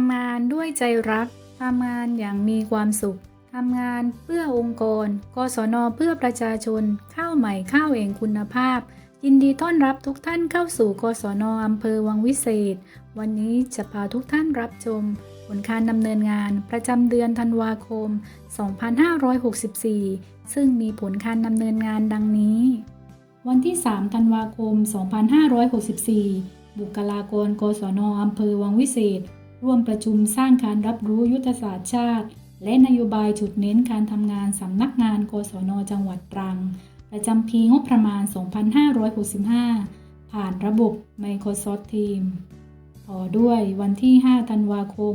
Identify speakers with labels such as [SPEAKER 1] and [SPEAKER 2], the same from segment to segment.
[SPEAKER 1] ำงานด้วยใจรัก ทำงานอย่างมีความสุข ทำงานเพื่อองค์กร กศนเพื่อประชาชน ข้าวใหม่ข้าวเองคุณภาพ ยินดีต้อนรับทุกท่านเข้าสู่กศนอำเภอวังวิเศษ วันนี้จะพาทุกท่านรับชม ผลการดำเนินงานประจำเดือนธันวาคม 2564 ซึ่งมีผลการดำเนินงานดังนี้ วันที่ 3 ธันวาคม 2564 บุคลากร กศนอำเภอวังวิเศษ ร่วมประชุมสร้างการรับรู้ยุทธศาสตร์ชาติ และนโยบายจุดเน้นการทำงานสำนักงานกศนจังหวัดตรัง ประจำปีงบประมาณ 2565 ผ่านระบบ Microsoft Teams ต่อด้วยวันที่ 5 ธันวาคม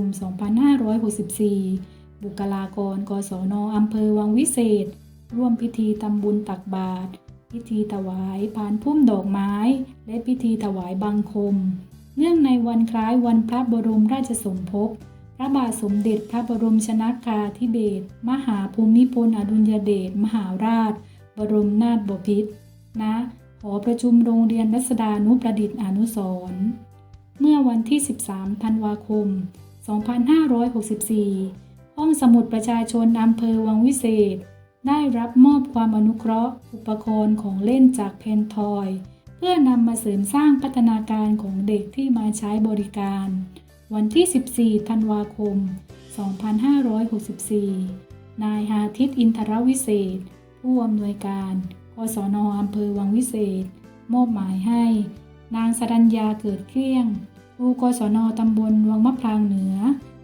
[SPEAKER 1] 2564 บุคลากร กศนอำเภอวังวิเศษ ร่วมพิธีทำบุญตักบาตรพิธีถวายพานพุ่มดอกไม้ และพิธีถวายบังคม เนื่องในวันคล้ายวันพระบรมราชสมภพ พระบาทสมเด็จพระบรมชนากาธิเบศร มหาภูมิพลอดุลยเดช มหาราช บรมนาถบพิตรณหอประชุมโรงเรียนรัศดานุประดิษฐ์อนุสรเมื่อวันที่ 13 ธันวาคม 2564 ห้องสมุดประชาชนอำเภอวังวิเศษ ได้รับมอบความอนุเคราะห์ อุปกรณ์ของเล่นจากเพนทอย เพื่อนำมาเสริมสร้างพัฒนาการของเด็กที่มาใช้บริการ วันที่ 14 ธันวาคม 2564 นายหาทิตอินทรวิเศษ ผู้อำนวยการกศนอำเภอวังวิเศษ มอบหมายให้ นางสรัญญาเกิดเกลี้ยงครูกศนตำบลวังมะพร้างเหนือ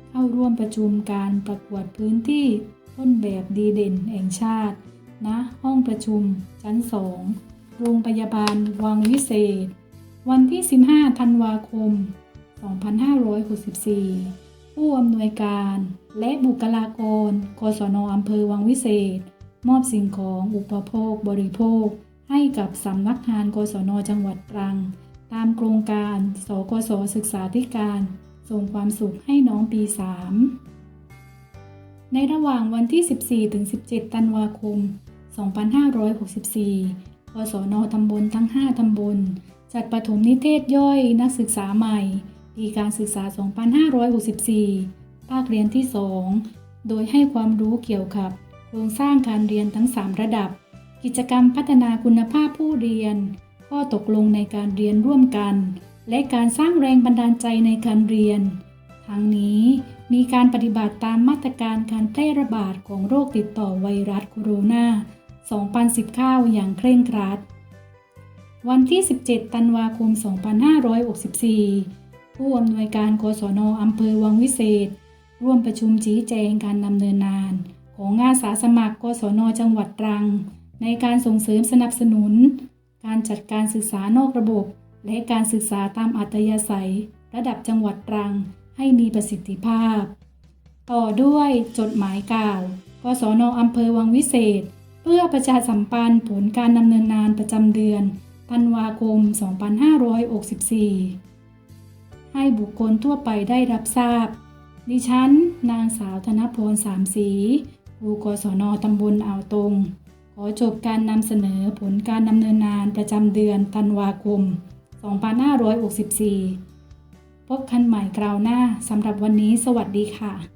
[SPEAKER 1] เข้าร่วมประชุมการประกวดพื้นที่ต้นแบบดีเด่นแห่งชาติณห้องประชุมชั้นสอง โรงพยาบาลวังวิเศษ วันที่ 15 ธันวาคม 2564 ผู้อำนวยการและบุคลากรกศนอำเภอวังวิเศษ มอบสิ่งของอุปโภคบริโภค ให้กับสำนักงานกศนจังหวัดตรัง ตามโครงการ สกสศึกษาธิการ ส่งความสุขให้น้องปี 3 ในระหว่างวันที่ 14-17 ธันวาคม 2564 กศนตำบลทั้ง 5 ตำบล จัดปฐมนิเทศย่อยนักศึกษาใหม่ ปีการศึกษา 2564 ภาคเรียนที่ 2 โดยให้ความรู้เกี่ยวกับ โครงสร้างการเรียนทั้ง 3 ระดับ กิจกรรมพัฒนาคุณภาพผู้เรียน ข้อตกลงในการเรียนร่วมกัน และการสร้างแรงบันดาลใจในการเรียน ทั้งนี้มีการปฏิบัติตามมาตรการการแพร่ระบาดของโรคติดต่อไวรัสโคโรนา 2019 อย่างเคร่งครัด วันที่ 17 ธันวาคม 2564 ผู้อำนวยการกศนอำเภอวังวิเศษ ร่วมประชุมชี้แจงการดำเนินงาน ของอาสาสมัครกศนจังหวัดตรัง ในการส่งเสริมสนับสนุน การจัดการศึกษานอกระบบ และการศึกษาตามอัตยาศัย ระดับจังหวัดตรังให้มีประสิทธิภาพ ต่อด้วยจดหมายกล่าว กศนอำเภอวังวิเศษ เพื่อประชาสัมพันธ์ผลการดำเนินงานประจำเดือนธันวาคม 2564 ให้บุคคลทั่วไปได้รับทราบ ดิฉัน นางสาวธนพรสามสีครูกศนตำบลอ่าวตง ขอจบการนำเสนอผลการดำเนินงานประจำเดือนธันวาคม 2564 พบกันใหม่คราวหน้าสำหรับวันนี้สวัสดีค่ะ